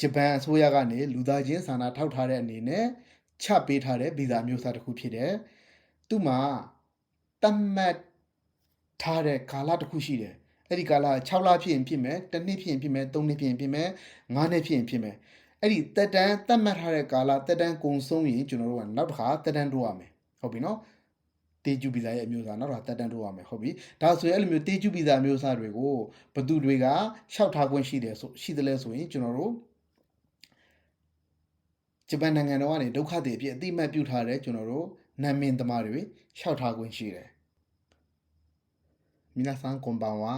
ဂျပန်အစိုးရကနေလူသားချင်းစာနာထောက်ထားတဲ့အနေနဲ့ချပေးထားတဲ့ဗီဇာမျိုးစားတစ်ခုဖြစ်တယ်။သူ့မှာတတ်မှတ်ထားတဲ့ကာလတစ်ခုရှိတယ်။အဲ့ဒီကာလ6လဖြစ်ရင်ဖြစ်မယ်၊တစ်နှစ်ဖြစ်ရင်ဖြစ်မယ်၊3နှစ်ဖြစ်ရင်ဖြစ်မယ်၊5နှစ်ဖြစ်ရင်ဖြစ်မယ်။အဲ့ဒီတက်တန်းတတ်မှတ်ထားတဲ့ကာလတက်တန်းကုံဆုံးရင်ကျွန်တော်တို့ကနောက်တစ်ခါတက်တန်းတိုးရမယ်။ဟုတ်ပြီနော်။တေဂျူဗီဇာရဲ့အမျိုးအစားနောက်တော့တက်တန်းတိုးရမယ်ဟုတ်ပြီဒါဆိုရင်အဲ့လိုမျိုးတေဂျူဗီဇာအမျိုးအစားတွေကိုဘသူတွေကရှောက်ထားခွင့်ရှိတယ်ဆိုရှိတယ်လဲဆိုရင်ကျွန်တော်တို့ ဂျပန်နိုင်ငံတော်ကနေဒုက္ခတွေအဖြစ်အတိအမှတ်ပြုထားတဲ့ကျွန်တော်တို့နာမည်သမားတွေရှောက်ထားခွင့်ရှိတယ်မိနာဆန်ကွန်ပန်ဝါ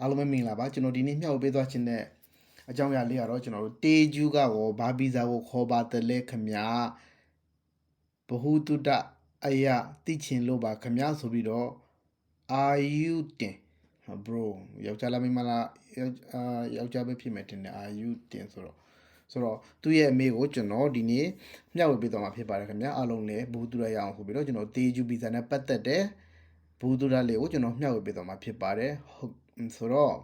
အားလုံးပဲမင်္ဂလာပါကျွန်တော်ဒီနေ့မျှဝေပေးသွားခြင်းတဲ့အကြောင်းအရာလေးကတော့ကျွန်တော်တို့တေဂျူကရောဘာဗီဇာကိုခေါ်ပါတယ်လဲခမညာဘဟုတုတအရာသိချင်လို့ပါခမညာဆိုပြီးတော့အာယူတင်ဟာ bro ယောက်ျားလားမိန်းမလားယောက်အာယောက်ျားပဲဖြစ်မယ်တင်တယ်အာယူတင်ဆိုတော့ ဆိုတော့သူ့ရဲ့အမေကိုကျွန်တော်ဒီနေ့မျှဝေပေးသွားမှာဖြစ်ပါတယ်ခင်ဗျာအားလုံးလည်းဘူးတူရရအောင်ဆိုပြီးတော့ကျွန်တော်တေဂျူဗီဇာနဲ့ပတ်သက်တဲ့ဘူးတူရလေးကိုကျွန်တော်မျှဝေပေးသွားမှာဖြစ်ပါတယ်ဟုတ်ဆိုတော့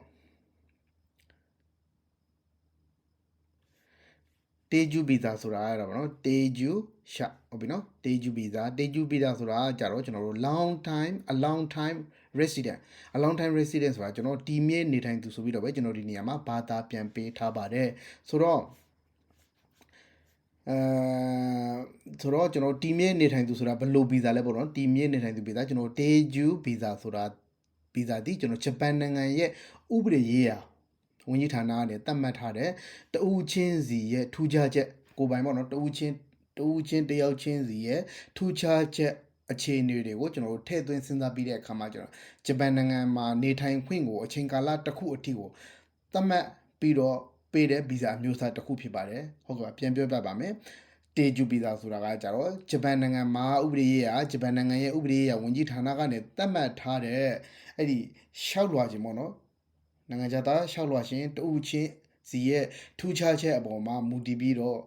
တေဂျူဗီဇာဆိုတာအဲ့ဒါပေါ့နော်တေဂျူရှာဟုတ်ပြီနော်တေဂျူဗီဇာတေဂျူဗီဇာဆိုတာကြတော့ကျွန်တော်တို့ long time a long time resident a long time resident ဆိုတာကျွန်တော်တီမြေနေထိုင်သူဆိုပြီးတော့ပဲကျွန်တော်ဒီနေရာမှာဘာသာပြန်ပေးထားပါတယ်ဆိုတော့အဲ ဆိုတော့ကျွန်တော်တီမြေနေထိုင်သူဆိုတာဘယ်လိုဗီဇာလဲပေါ့နော်တီမြေနေထိုင်သူဗီဇာကျွန်တော်တေဂျူဗီဇာဆိုတာဗီဇာဒီကျွန်တော်ဂျပန်နိုင်ငံရဲ့ဥပဒေရေးရာဝန်ကြီးဌာနကနေသတ်မှတ်ထားတဲ့တဦးချင်းစီရဲ့ထူးခြားချက်ကိုယ်ပိုင်ပေါ့နော်တဦးချင်းတဦးချင်းတယောက်ချင်းစီရဲ့ထူးခြားချက်အခြေအနေတွေကိုကျွန်တော်တို့ထည့်သွင်းစဉ်းစားပြီးတဲ့အခါမှာကျွန်တော်ဂျပန်နိုင်ငံမှာနေထိုင်ခွင့်ကိုအချိန်ကာလတစ်ခုအထိကိုသတ်မှတ်ပြီးတော့ ပေးတဲ့ဗီဇာမျိုးစားတစ်ခုဖြစ်ပါတယ်ဟုတ်ကဲ့ပြန်ပြောပြပါမယ်တေဂျူဗီဇာဆိုတာကကြတော့ဂျပန်နိုင်ငံမှာဥပဒေရေးရာဂျပန်နိုင်ငံရဲ့ဥပဒေရေးရာဝန်ကြီးဌာနကနေသတ်မှတ်ထားတဲ့အဲ့ဒီရှောက်လွှာခြင်းပေါ့နော်နိုင်ငံခြားသားရှောက်လွှာခြင်းတဦးချင်းစီရဲ့ထူးခြားချက်အပေါ်မှာမူတည်ပြီးတော့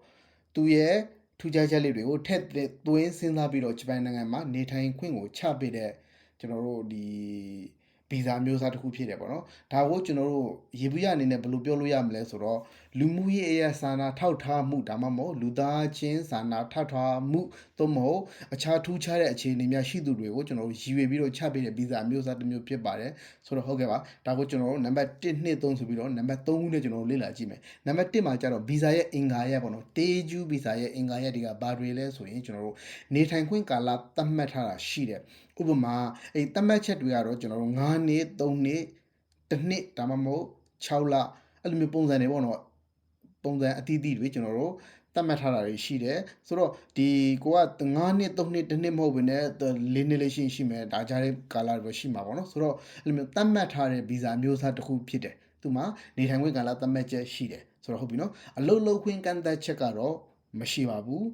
သူရဲ့ထူးခြားချက်လေးတွေကိုထက်သွင်းစဉ်းစားပြီးတော့ဂျပန်နိုင်ငံမှာနေထိုင်ခွင့်ကိုချပေးတဲ့ကျွန်တော်တို့ဒီ ဗီဇာမျိုးစားတစ်ခုဖြစ်တယ်ပေါ့နော်ဒါကိုကျွန်တော်တို့ရေဘူးရအနေနဲ့ဘယ်လိုပြောလို့ရမလဲဆိုတော့လူမှုရေးအရာစာနာထောက်ထားမှုဒါမှမဟုတ်လူသားချင်းစာနာထောက်ထားမှုသို့မဟုတ်အခြားထူးခြားတဲ့အခြေအနေများရှိသူတွေကိုကျွန်တော်တို့ရည်ရွယ်ပြီးတော့ချပေးတဲ့ဗီဇာမျိုးစားတစ်မျိုးဖြစ်ပါတယ်ဆိုတော့ဟုတ်ကဲ့ပါဒါကိုကျွန်တော်တို့နံပါတ်1 2 3ဆိုပြီးတော့နံပါတ်3ခုနဲ့ကျွန်တော်တို့လေ့လာကြည့်မယ်နံပါတ်1မှာကျတော့ဗီဇာရဲ့အင်္ဂါရက်ပေါ့နော်တေးဂျူးဗီဇာရဲ့အင်္ဂါရက်တွေကဘာတွေလဲဆိုရင်ကျွန်တော်တို့နေထိုင်ခွင့်ကာလသတ်မှတ်ထားတာရှိတယ် ဥပမာအဲ့သတ်မှတ်ချက်တွေကတော့ကျွန်တော်တို့9နှစ်3နှစ်တစ်နှစ်ဒါမှမဟုတ်6လအဲ့လိုမျိုးပုံစံတွေပေါ့နော်ပုံစံအသီးသီးတွေကျွန်တော်တို့သတ်မှတ်ထားတာတွေရှိတယ်ဆိုတော့ဒီကိုက9နှစ်3နှစ်တစ်နှစ်မဟုတ်ဘဲနဲ့4နှစ်လေးရှိရှိမယ်ဒါကြတဲ့ကာလတွေရှိမှာပေါ့နော်ဆိုတော့အဲ့လိုမျိုးသတ်မှတ်ထားတဲ့ဗီဇာမျိုးစားတစ်ခုဖြစ်တယ်သူမှာနေထိုင်ခွင့်ကာလသတ်မှတ်ချက်ရှိတယ်ဆိုတော့ဟုတ်ပြီနော်အလုတ်လုတ်ခွင့်ကန့်သက်ချက်ကတော့မရှိပါဘူး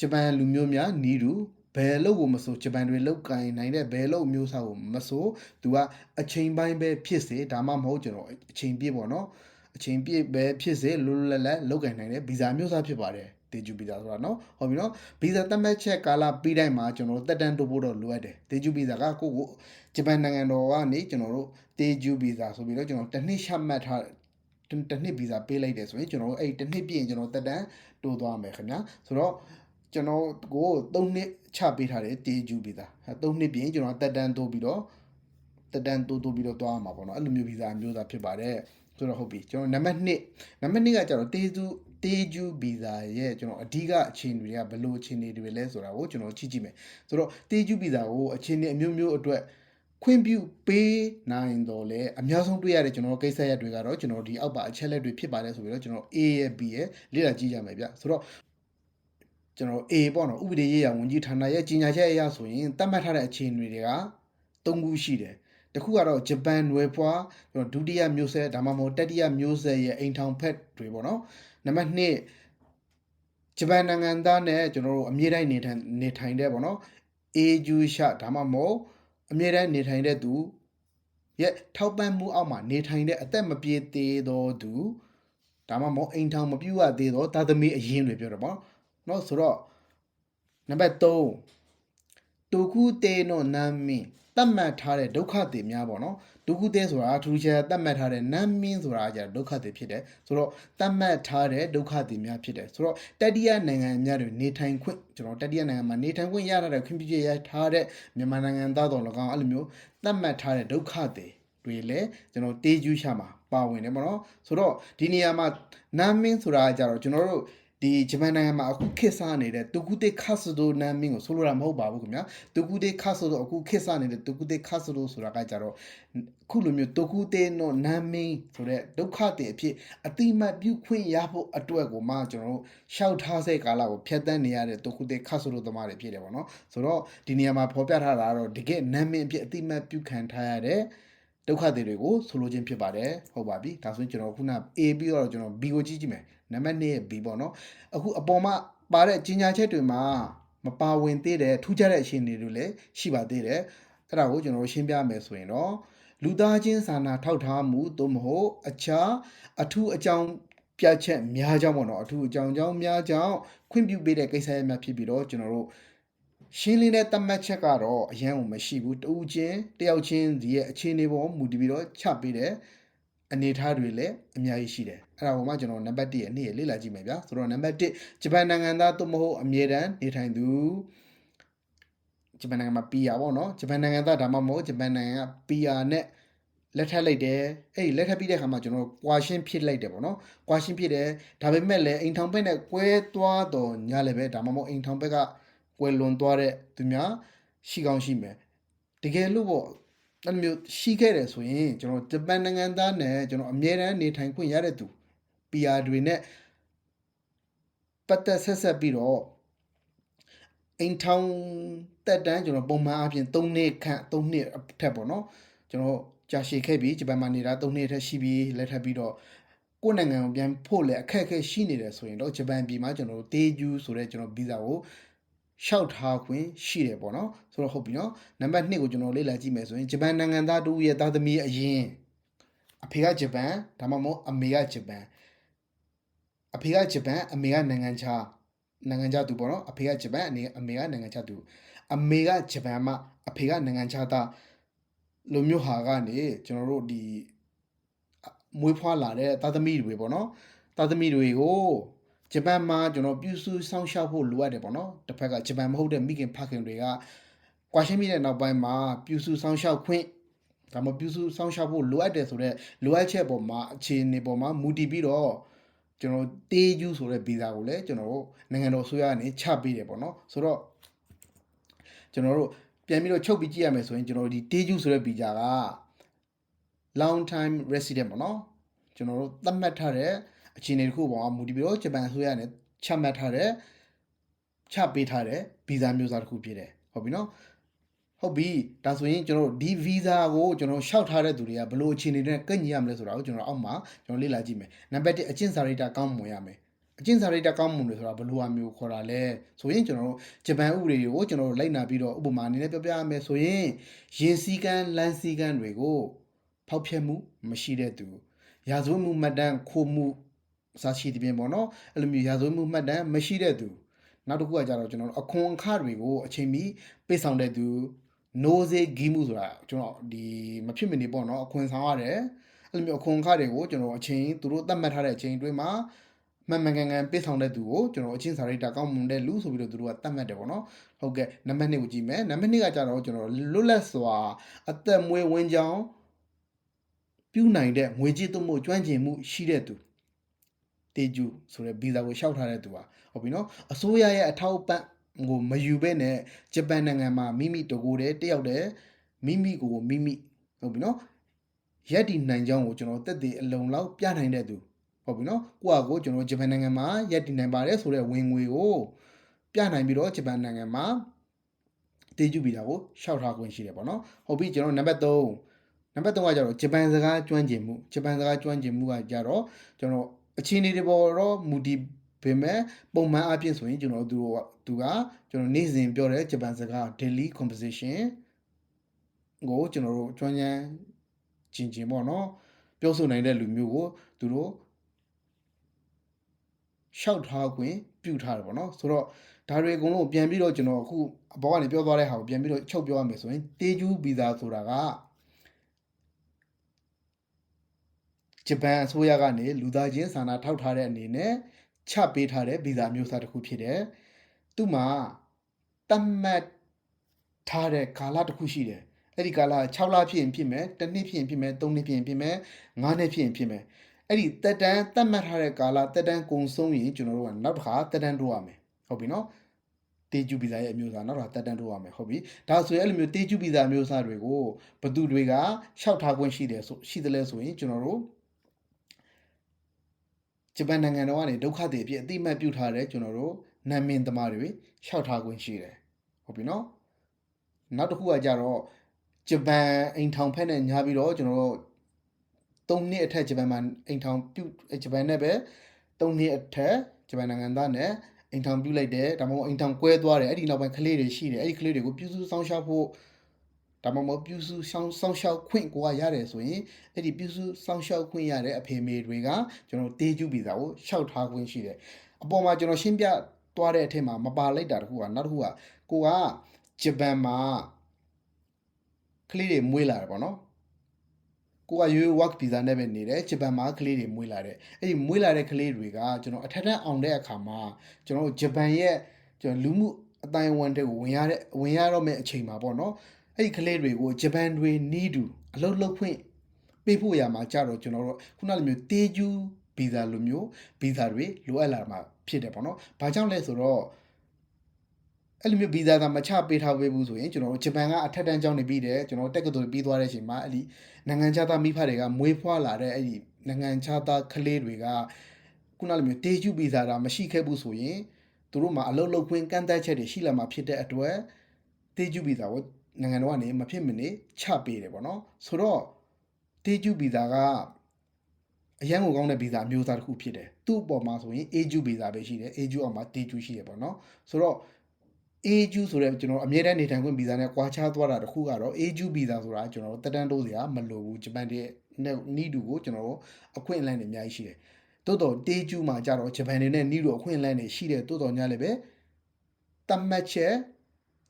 ဂျပန်လူမျိုးများနီးတူ ဘယ်လို့ကိုမဆိုဂျပန်တွေလောက်ကင်နိုင်တဲ့ဘယ်လို့မျိုးစားကိုမဆိုသူကအချိန်ပိုင်းပဲဖြစ်စေဒါမှမဟုတ်ကျွန်တော်အချိန်ပြည့်ပေါ့နော်အချိန်ပြည့်ပဲဖြစ်စေလွတ်လွတ်လပ်လပ်လောက်ကင်နိုင်တဲ့ဗီဇာမျိုးစားဖြစ်ပါတယ်တေဂျူဗီဇာဆိုတာနော်ဟုတ်ပြီနော်ဗီဇာသတ်မှတ်ချက်ကာလပြီးတိုင်းမှာကျွန်တော်တို့တက်တန်းတိုးဖို့တော့လိုအပ်တယ်တေဂျူဗီဇာကကိုကိုဂျပန်နိုင်ငံတော်ကနေကျွန်တော်တို့တေဂျူဗီဇာဆိုပြီးတော့ကျွန်တော်တစ်နှစ်ရှမှတ်ထားတစ်နှစ်ဗီဇာပေးလိုက်တယ်ဆိုရင်ကျွန်တော်တို့အဲ့တစ်နှစ်ပြည့်ရင်ကျွန်တော်တက်တန်းတိုးသွားမယ်ခင်ဗျာဆိုတော့ ကျွန်တော်ကို3နှစ်ချပေးထားတယ်တေဂျူဗီဇာအဲ3နှစ်ပြင်ကျွန်တော်တက်တန်းတိုးပြီးတော့တက်တန်းတိုးတိုးပြီးတော့သွားမှာပေါ့နော်အဲ့လိုမျိုးဗီဇာမျိုးသားဖြစ်ပါတယ်ဆိုတော့ဟုတ်ပြီကျွန်တော်နံပါတ်1နံပါတ်2ကကျတော့တေဂျူတေဂျူဗီဇာရဲ့ကျွန်တော်အဓိကအခြေအနေတွေကဘယ်လိုအခြေအနေတွေလဲဆိုတာကိုကျွန်တော်ကြည့်ကြည့်မယ်ဆိုတော့တေဂျူဗီဇာကိုအခြေအနေအမျိုးမျိုးအတွက်ခွင့်ပြုပေးနိုင်တော့လေအများဆုံးတွေ့ရတဲ့ကျွန်တော်ကိစ္စရက်တွေကတော့ကျွန်တော်ဒီအောက်ပါအချက်လက်တွေဖြစ်ပါတယ်ဆိုပြီးတော့ကျွန်တော် A ရဲ့ B ရဲ့လေ့လာကြည့်ကြမယ်ဗျဆိုတော့ ကျွန်တော် A ပေါ့နော်ဥပဒေရေးရာဝန်ကြီးဌာနရဲ့ကြီးညာချက်အရဆိုရင်သတ်မှတ်ထားတဲ့အခြေအနေတွေက၃ခုရှိတယ်တခုကတော့ဂျပန်နွယ်ဖွားဒုတိယမျိုးဆက်ဒါမှမဟုတ်တတိယမျိုးဆက်ရဲ့အိမ်ထောင်ဖက်တွေပေါ့နော်နံပါတ်2ဂျပန်နိုင်ငံသားနဲ့ကျွန်တော်တို့အမြဲတမ်းနေထိုင်နေထိုင်တဲ့ပေါ့နော်အေဂျူရှာဒါမှမဟုတ်အမြဲတမ်းနေထိုင်တဲ့သူရဲ့ထောက်ပံ့မှုအောက်မှာနေထိုင်တဲ့အသက်မပြေသေးသောသူဒါမှမဟုတ်အိမ်ထောင်မပြုတ်ရသေးသောသားသမီးအရင်တွေပြောတယ်ပေါ့နော် ဆိုတော့နံပါတ်3ဒုက္ခတေနောနာမင်းတတ်မှတ်ထားတဲ့ဒုက္ခတေများပေါ့နော်ဒုက္ခတေဆိုတာထူးခြားတတ်မှတ်ထားတဲ့နာမင်းဆိုတာကဒုက္ခတေဖြစ်တယ်ဆိုတော့တတ်မှတ်ထားတဲ့ဒုက္ခတေများဖြစ်တယ်ဆိုတော့တတိယနိုင်ငံများတွေနေထိုင်ခွင့်ကျွန်တော်တတိယနိုင်ငံမှာနေထိုင်ခွင့်ရတဲ့ခွင့်ပြုချက်ရထားတဲ့မြန်မာနိုင်ငံသားတော်၎င်းအဲ့လိုမျိုးတတ်မှတ်ထားတဲ့ဒုက္ခတေတွေလည်းကျွန်တော်တေးကျူးရှာမှာပါဝင်တယ်ပေါ့နော်ဆိုတော့ဒီနေရာမှာနာမင်းဆိုတာကကြတော့ကျွန်တော်တို့ ဒီဂျပန်နိုင်ငံမှာအခုခေတ်စားနေတဲ့တူကူတေခါဆဒိုနာမင်းကိုဆိုလိုတာမဟုတ်ပါဘူးခင်ဗျာတူကူတေခါဆဒိုအခုခေတ်စားနေတဲ့တူကူတေခါဆဒိုဆိုတာကကြတော့အခုလိုမျိုးတူကူတေနော်နာမင်းဆိုတဲ့ဒုက္ခတေအဖြစ်အတိမတ်ပြုခွင့်ရဖို့အတွက်ကိုမှကျွန်တော်တို့ရှောက်ထားစေကာလကိုဖြတ်တန်းနေရတဲ့တူကူတေခါဆဒိုသမားတွေဖြစ်တယ်ပေါ့နော်ဆိုတော့ဒီနေရာမှာဖော်ပြထားတာကတော့တကယ်နာမင်းအဖြစ်အတိမတ်ပြုခံထားရတဲ့ဒုက္ခတွေတွေကိုဆိုလိုခြင်းဖြစ်ပါတယ်ဟုတ်ပါပြီဒါဆိုရင်ကျွန်တော်ခုန A ပြီးတော့ကျွန်တော် B ကိုကြည့်ကြည့်မယ် နံပါတ်2ရဲ့ B ပေါ့နော်အခုအပေါ်မှာပါတဲ့ကြီးညာချက်တွေမှာမပါဝင်သေးတဲ့ထူးခြားတဲ့အခြေအနေတွေလည်းရှိပါသေးတယ်အဲ့ဒါကိုကျွန်တော်ရှင်းပြမယ်ဆိုရင်တော့လူသားချင်းစာနာထောက်ထားမှုသို့မဟုတ်အခြားအထူးအကြောင်းပြချက်များကြောင့်ပေါ့နော်အထူးအကြောင်းကြောင့်များကြောင့်ခွင့်ပြုပေးတဲ့ကိစ္စရပ်များဖြစ်ပြီးတော့ကျွန်တော်တို့ရှင်းလင်းတဲ့တတ်မှတ်ချက်ကတော့အရန်ကိုမရှိဘူးတူးချင်းတယောက်ချင်းဒီရဲ့အခြေအနေပေါ်မူတည်ပြီးတော့ချပေးတဲ့ အနေအထားတွေလည်းအများကြီးရှိတယ်အဲ့ဒါပေါ်မှာကျွန်တော်နံပါတ်1ရဲ့နေ့ရဲ့လေ့လာကြည့်မယ်ဗျာဆိုတော့နံပါတ်1ဂျပန်နိုင်ငံသားသို့မဟုတ်အမြဲတမ်းနေထိုင်သူဂျပန်နိုင်ငံမှာ PR ပေါ့နော်ဂျပန်နိုင်ငံသားဒါမှမဟုတ်ဂျပန်နိုင်ငံက PR နဲ့လက်ထပ်လိုက်တယ်အဲ့ဒီလက်ထပ်ပြီးတဲ့အခါမှာကျွန်တော်ကွာရှင်းဖြစ်လိုက်တယ်ပေါ့နော်ကွာရှင်းဖြစ်တယ်ဒါပေမဲ့လည်းအိမ်ထောင်ဘက်နဲ့ကွဲသွားတော့ညလည်းပဲဒါမှမဟုတ်အိမ်ထောင်ဘက်ကကွယ်လွန်သွားတဲ့သူများရှိကောင်းရှိမယ်တကယ်လို့ပေါ့ အဲ့လိုမျိုးရှိခဲ့တယ်ဆိုရင်ကျွန်တော်ဂျပန်နိုင်ငံသားနဲ့ကျွန်တော်အမြဲတမ်းနေထိုင်ခွင့်ရတဲ့သူ PR တွေနဲ့ပတ်သက်ဆက်ဆက်ပြီးတော့အိမ်ထောင်တက်တန်းကျွန်တော်ပုံမှန်အပြင်3နှစ်ခန့်3နှစ်အထက်ပေါ့နော်ကျွန်တော်ကြာရှည်ခဲ့ပြီးဂျပန်မှာနေတာ3နှစ်အထက်ရှိပြီးလက်ထပ်ပြီးတော့ကိုယ့်နိုင်ငံကိုပြန်ဖို့လည်းအခက်အခဲရှိနေတယ်ဆိုရင်တော့ဂျပန်ပြည်မှာကျွန်တော်တို့တေဂျူးဆိုတဲ့ကျွန်တော်ဗီဇာကို ရှောက်ထားခွင့်ရှိတယ်ပေါ့နော်ဆိုတော့ဟုတ်ပြီနော်နံပါတ်2ကိုကျွန်တော်လေ့လာကြည့်မယ်ဆိုရင်ဂျပန်နိုင်ငံသားတူရဲ့သားသမီးအရင်အဖေကဂျပန်ဒါမှမဟုတ်အမေကဂျပန်အဖေကဂျပန်အမေကနိုင်ငံခြားနိုင်ငံခြားသူပေါ့နော်အဖေကဂျပန်အနေအမေကနိုင်ငံခြားသူအမေကဂျပန်မှာအဖေကနိုင်ငံခြားသားလိုမျိုးဟာကနေကျွန်တော်တို့ဒီမွေးဖွားလာတဲ့သားသမီးတွေပေါ့နော်သားသမီးတွေကို ဂျပန်မှာကျွန်တော်ပြုစုစောင့်ရှောက်ဖို့လိုအပ်တယ်ပေါ့နော်တစ်ဖက်ကဂျပန်မဟုတ်တဲ့မိခင်ဖခင်တွေကကွာရှင်းပြီးတဲ့နောက်ပိုင်းမှာပြုစုစောင့်ရှောက်ခွင့်ဒါမှပြုစုစောင့်ရှောက်ဖို့လိုအပ်တယ်ဆိုတော့လိုအပ်ချက်ပေါ်မှာအခြေအနေပေါ်မှာမူတည်ပြီးတော့ကျွန်တော်တေးယူဆိုတဲ့ဗီဇာကိုလည်းကျွန်တော်တို့နိုင်ငံတော်အစိုးရကနေချပေးတယ်ပေါ့နော်ဆိုတော့ကျွန်တော်တို့ပြန်ပြီးတော့ချုပ်ပြီးကြည့်ရမယ်ဆိုရင်ကျွန်တော်ဒီတေးယူဆိုတဲ့ဗီဇာက long time resident ပေါ့နော်ကျွန်တော်တို့သတ်မှတ်ထားတဲ့ အခြေအနေတစ်ခုပေါ်မှာမူတည်ပြီးတော့ဂျပန်အစိုးရနဲ့ချမှတ်ထားတဲ့ချပေးထားတဲ့ဗီဇာမျိုးစားတစ်ခုဖြစ်တယ်ဟုတ်ပြီနော်ဟုတ်ပြီဒါဆိုရင်ကျွန်တော်တို့ဒီဗီဇာကိုကျွန်တော်ရှောက်ထားတဲ့သူတွေကဘယ်လိုအခြေအနေနဲ့ကန့်ညီရမလဲဆိုတာကိုကျွန်တော်အောက်မှာကျွန်တော်လေ့လာကြည့်မယ်နံပါတ်1အကျင့်စာရိတ္တကောင်းမွန်ရမယ်အကျင့်စာရိတ္တကောင်းမွန်တယ်ဆိုတာဘယ်လိုအမျိုးခေါ်တာလဲဆိုရင်ကျွန်တော်တို့ဂျပန်ဥပဒေတွေကိုကျွန်တော်တို့လိုက်နာပြီးတော့ဥပမာအနေနဲ့ပြောပြရမယ်ဆိုရင်ရင်စည်းကမ်းလမ်းစည်းကမ်းတွေကိုဖောက်ဖျက်မှုမရှိတဲ့သူရာဇဝတ်မှုမှတ်တမ်းခိုးမှု အစားရှိတဲ့ပြင်ပေါ့နော်အဲ့လိုမျိုးရာဇဝတ်မှုမှတ်တမ်းမရှိတဲ့သူနောက်တစ်ခုကကြတော့ကျွန်တော်တို့အခွန်အခတွေကိုအချိန်မီပေးဆောင်တဲ့သူ no say ဂီးမှုဆိုတာကျွန်တော်ဒီမဖြစ်မနေပေါ့နော်အခွန်ဆောင်ရတယ်အဲ့လိုမျိုးအခွန်အခတွေကိုကျွန်တော်အချိန်သူတို့သတ်မှတ်ထားတဲ့အချိန်အတွင်းမှာမှန်မှန်ကန်ကန်ပေးဆောင်တဲ့သူကိုကျွန်တော်အချင်းစာရိတ္တကောင်းမွန်တဲ့လူဆိုပြီးတော့သူတို့ကသတ်မှတ်တယ်ပေါ့နော်ဟုတ်ကဲ့နံပါတ်2ကိုကြည့်မယ်နံပါတ်2ကကြတော့ကျွန်တော်လွတ်လပ်စွာအသက်မွေးဝင်းကြောင်းပြုနိုင်တဲ့ငွေကြေးသွင်းမှုကျွမ်းကျင်မှုရှိတဲ့သူ တေဂျူဆိုတဲ့ဗီဇာကိုလျှောက်ထားတဲ့သူဟာဟုတ်ပြီနော်အစိုးရရဲ့အထောက်အပံ့ကိုမယူဘဲနဲ့ဂျပန်နိုင်ငံမှာမိမိတကူတည်းတယောက်တည်းမိမိကိုမိမိဟုတ်ပြီနော်ရက်ဒီနိုင်ကြောင်းကိုကျွန်တော်တက်သေးအလုံးလောက်ပြနိုင်တဲ့သူဟုတ်ပြီနော်ကိုကကိုကျွန်တော်ဂျပန်နိုင်ငံမှာရက်ဒီနိုင်ပါတယ်ဆိုတဲ့ဝင်ငွေကိုပြနိုင်ပြီးတော့ဂျပန်နိုင်ငံမှာတေဂျူဗီဇာကိုလျှောက်ထားခွင့်ရှိတယ်ပေါ့နော်ဟုတ်ပြီကျွန်တော်နံပါတ်3နံပါတ်3ကကြတော့ဂျပန်စကားကျွမ်းကျင်မှုဂျပန်စကားကျွမ်းကျင်မှုကကြတော့ကျွန်တော် အခြေအနေတွေပေါ်တော့မူတည်ပေမဲ့ပုံမှန်အပြင်ဆိုရင်ကျွန်တော်သူတို့သူကကျွန်တော်နေ့စဉ်ပြောတဲ့ဂျပန်စကား daily composition ကိုကျွန်တော်တို့ကျွမ်းကျင်ကျင်ကျင်ပေါ့နော်ပြောဆိုနိုင်တဲ့လူမျိုးကိုသူတို့ရှောက်ထားခွင့်ပြုထားတယ်ပေါ့နော်ဆိုတော့ဒါတွေအကုန်လုံးပြန်ပြီးတော့ကျွန်တော်အခုအဘောကနေပြောသွားတဲ့ဟာကိုပြန်ပြီးတော့ချုပ်ပြောရမယ်ဆိုရင်တေဂျူးဗီဇာဆိုတာက ဂျပန်အစိုးရကနေလူသားချင်းစာနာထောက်ထားတဲ့အနေနဲ့ချပေးထားတဲ့ဗီဇာမျိုးစားတစ်ခုဖြစ်တယ်သူ့မှာတတ်မှတ်ထားတဲ့ကာလတစ်ခုရှိတယ်အဲ့ဒီကာလ6လဖြစ်ရင်ဖြစ်မယ်တစ်နှစ်ဖြစ်ရင်ဖြစ်မယ်3နှစ်ဖြစ်ရင်ဖြစ်မယ်5နှစ်ဖြစ်ရင်ဖြစ်မယ်အဲ့ဒီတက်တန်းတတ်မှတ်ထားတဲ့ကာလတက်တန်းကုံဆုံးရင်ကျွန်တော်တို့ကနောက်တစ်ခါတက်တန်းတိုးရမယ်ဟုတ်ပြီနော်တေဂျူဗီဇာရဲ့အမျိုးအစားနောက်တစ်ခါတက်တန်းတိုးရမယ်ဟုတ်ပြီဒါဆိုရင်အဲ့လိုမျိုးတေဂျူဗီဇာအမျိုးအစားတွေကိုဘသူတွေကရှောက်ထားခွင့်ရှိတယ်ဆိုရှိတယ်လဲဆိုရင်ကျွန်တော်တို့ ဂျပန်နိုင်ငံတော်ကနေဒုက္ခသည်အဖြစ်အတိအမှတ်ပြုထားတဲ့ကျွန်တော်တို့နာမည်သမားတွေရှောက်ထားခွင့်ရှိတယ်ဟုတ်ပြီနော်နောက်တစ်ခုကကြတော့ဂျပန်အိမ်ထောင်ဖက်နဲ့ညားပြီးတော့ကျွန်တော်တို့၃နှစ်အထက်ဂျပန်မှာအိမ်ထောင်ပြုဂျပန်နဲ့ပဲ၃နှစ်အထက်ဂျပန်နိုင်ငံသားနဲ့အိမ်ထောင်ပြုလိုက်တယ်ဒါမှမဟုတ်အိမ်ထောင်ကွဲသွားတယ်အဲ့ဒီနောက်ပိုင်းကလေးတွေရှိတယ်အဲ့ဒီကလေးတွေကိုပြုစုစောင့်ရှောက်ဖို့ ဒါမှမဟုတ်ပြုစုစောင့်စောင့်ရှောက်ခွင့်ကိုကရတယ်ဆိုရင်အဲ့ဒီပြုစုစောင့်ရှောက်ခွင့်ရတဲ့အဖေမေတွေကကျွန်တော်တေးကျူဗီဇာကိုရှောက်ထားခွင့်ရှိတယ်အပေါ်မှာကျွန်တော်ရှင်းပြသွားတဲ့အထက်မှာမပါလိုက်တာတခုကနောက်တစ်ခုကကိုကဂျပန်မှာကလေးတွေမွေးလာတယ်ပေါ့နော်ကိုကရိုးရိုး work visa နဲ့ပဲနေတယ်ဂျပန်မှာကလေးတွေမွေးလာတယ်အဲ့ဒီမွေးလာတဲ့ကလေးတွေကကျွန်တော်အထက်ထက်အောင်တဲ့အခါမှာကျွန်တော်တို့ဂျပန်ရဲ့ကျွန်တော်လူမှုအတိုင်းအဝန်တွေကိုဝင်ရတဲ့ဝင်ရတော့မယ့်အချိန်မှာပေါ့နော် အဲ့ဒီကလေးတွေကိုဂျပန်တွေနီးတူအလုပ်လုပ်ခွင့်ပေးဖို့ရမှာကြတော့ကျွန်တော်တို့ခုနလိုမျိုးတေဂျူဗီဇာလိုမျိုးဗီဇာတွေလိုအပ်လာမှာဖြစ်တယ်ပေါ့နော်ဘာကြောင့်လဲဆိုတော့အဲ့လိုမျိုးဗီဇာသာမချပေးထားပေးဘူးဆိုရင်ကျွန်တော်တို့ဂျပန်ကအထက်တန်းကျောင်းနေပြီးတယ်ကျွန်တော်တို့တက္ကသိုလ်ပြီးသွားတဲ့အချိန်မှာအဲ့ဒီနိုင်ငံခြားသားမိဖတွေကမွေးဖွားလာတဲ့အဲ့ဒီနိုင်ငံခြားသားကလေးတွေကခုနလိုမျိုးတေကျူဗီဇာသာမရှိခဲ့ဘူးဆိုရင်သူတို့မှာအလုပ်လုပ်ခွင့်ကန့်သတ်ချက်တွေရှိလာမှာဖြစ်တဲ့အတွက်တေကျူဗီဇာကို နိုင်ငံတော်ကနေမဖြစ်မနေချပေးတယ်ပေါ့နော်ဆိုတော့တေကျူဗီဇာကအရန်ကိုကောင်းတဲ့ဗီဇာအမျိုးအစားတစ်ခုဖြစ်တယ်သူ့အပေါ်မှာဆိုရင် AJU ဗီဇာပဲရှိတယ် AJU အောက်မှာ TJU ရှိတယ်ပေါ့နော်ဆိုတော့ AJU ဆိုတဲ့ကျွန်တော်အမြဲတမ်းနေထိုင်ခွင့်ဗီဇာနဲ့ကွာခြားသွားတာတစ်ခုကတော့ AJU ဗီဇာဆိုတာကျွန်တော်တို့တက်တန်းတိုးစရာမလိုဘူးဂျပန်တဲ့နဲ့နီးတူကိုကျွန်တော်တို့အခွင့်အလမ်းတွေအများကြီးရှိတယ်တိုးတော့ TJU မှာကြတော့ဂျပန်တွေနဲ့နီးတူအခွင့်အလမ်းတွေရှိတယ်တိုးတော့ညလည်းပဲတတ်မှတ်ချက်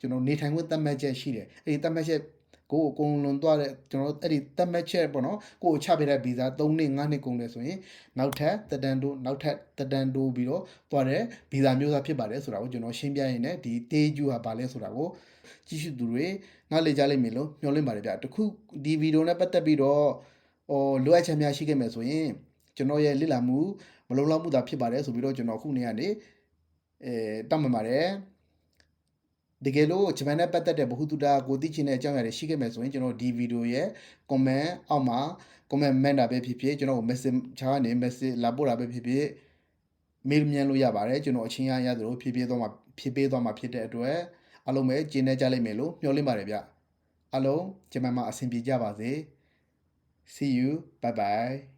ကျွန်တော်နေထိုင်ခွင့်တတ်မှတ်ချက်ရှိတယ်အဲ့ဒီတတ်မှတ်ချက်ကိုအကုန်လွန်သွားတဲ့ကျွန်တော်အဲ့ဒီတတ်မှတ်ချက်ပေါ့နော်ကိုကိုချပေးတဲ့ဗီဇာ3နှစ်5နှစ်ကုန်တယ်ဆိုရင်နောက်ထပ်တက်တန်တိုးနောက်ထပ်တက်တန်တိုးပြီးတော့သွားတဲ့ဗီဇာမျိုးသားဖြစ်ပါတယ်ဆိုတာကိုကျွန်တော်ရှင်းပြရင်းနဲ့ဒီတေးကျူဟာဘာလဲဆိုတာကိုကြည့်ရှုသူတွေနားလည်ကြလိမ့်မယ်လို့မျှော်လင့်ပါတယ်ဗျတခုဒီဗီဒီယိုနဲ့ပတ်သက်ပြီးတော့ဟိုလိုအပ်ချက်များရှိခဲ့မယ်ဆိုရင်ကျွန်တော်ရဲ့လစ်လာမှုမလုံလောက်မှုသာဖြစ်ပါတယ်ဆိုပြီးတော့ကျွန်တော်ခုနေကနေအဲတတ်မှတ်ပါတယ် တကယ်လို့ဂျပန်နဲ့ပတ်သက်တဲ့ဘ ഹു တုတာကိုသိချင်တဲ့အကြောင်းအရာတွေရှိခဲ့မယ်ဆိုရင်ကျွန်တော်ဒီဗီဒီယိုရဲ့ comment အောက်မှာ comment မှတ်တာပဲဖြစ်ဖြစ်ကျွန်တော်ကို message ချာကနေ message လာပို့တာပဲဖြစ်ဖြစ် mail မြန်လို့ရပါတယ်ကျွန်တော်အချင်းရရသလိုဖြည့်ပြည့်သွားမှာဖြည့်ပေးသွားမှာဖြစ်တဲ့အတွက်အားလုံးပဲကျင်းနေကြလိမ့်မယ်လို့မျှော်လင့်ပါတယ်ဗျအားလုံးဂျပန်မှာအဆင်ပြေကြပါစေ see you bye bye